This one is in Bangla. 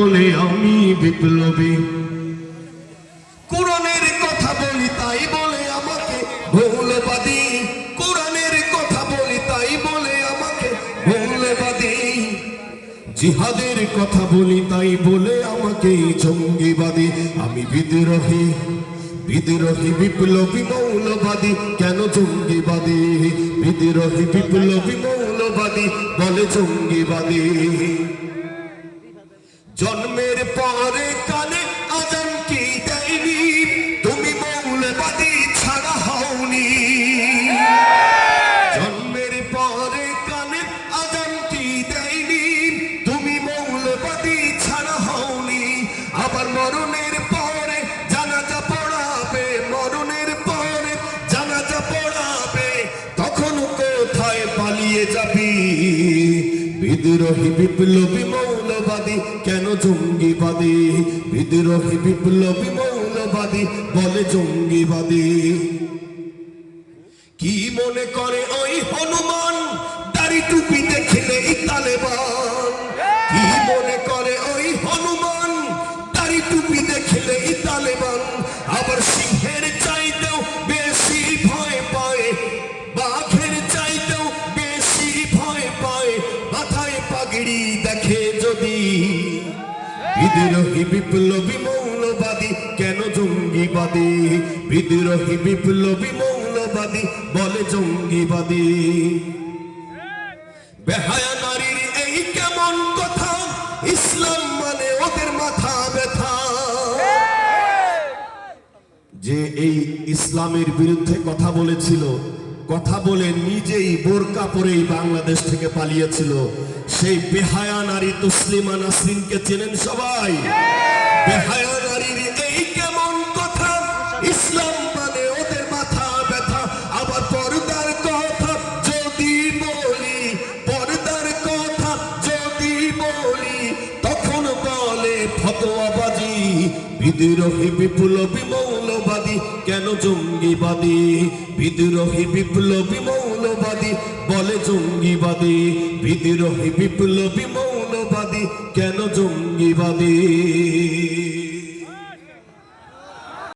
বলে আমি বিপ্লবী। কোরআনের কথা বলি, তাই বলে আমাকে মৌলবাদী। কোরআনের কথা বলি, তাই বলে আমাকে মৌলবাদী। জিহাদের কথা বলি, তাই বলে আমাকে জঙ্গিবাদী। আমি বিদ্রোহী বিদ্রোহী বিপ্লবী মৌলবাদী। কেন জঙ্গিবাদী? বিদ্রোহী বিপ্লবী মৌলবাদী বলে জঙ্গিবাদী। জন্মের পরে কানে আজান কি দেয়নি? তুমি মৌলবাদী ছাড়া হওনি। জন্মের পরে কানে আজান কি দেয়নি? তুমি মৌলবাদী ছাড়া হওনি। আবার মরণের পরে জানাজা পড়াবে মরণের পরে জানাজা পড়াবে তখন কোথায় পালিয়ে যাবি? বিদ্রোহী বিপ্লবী জঙ্গিবাদী বিদ্রোহী, বিপ্লবী, মৌলবাদী, বলে জঙ্গিবাদী। কি মনে করে ওই হনুমান? দাড়ি টুপি দেখলে তালেবান। কি মনে করে ওই হনুমান? দাড়ি টুপি দেখলে তালেবান। আবার সিংহের চাইতেও বেশি ভয় পায়। বাঘের চাইতেও বেশি ভয় পায়। মাথায় পাগড়ি দেখে যদি বিদ্রোহী বিপ্লবী মৌলবাদী, কেন জঙ্গিবাদী? বিদ্রোহী বিপ্লবী মৌলবাদী, বলে জঙ্গিবাদী। বেহায়া নারীর এই কেমন কথা? ইসলাম মানে ওদের মাথা ব্যথা। যে এই ইসলামের বিরুদ্ধে কথা বলেছিল কথা বলে নিজেই বোরকা পরেই বাংলাদেশ থেকে পালিয়েছিল। সেই বেহায়া নারী তসলিমা নাসরিনকে চেনেন সবাই? বেহায়া নারীর এই কেমন কথা? ইসলাম মানে কথা যদি বলি, তখন বলে ফতোয়াবাজি। বিদ্রোহী বিপ্লবী মৌলবাদী কেন জঙ্গিবাদী? বিদ্রোহী বিপ্লবী মৌলবাদী? বলে জঙ্গিবাদী। বিদ্রোহী বিপ্লবী মৌলবাদী কেন জঙ্গিবাদী?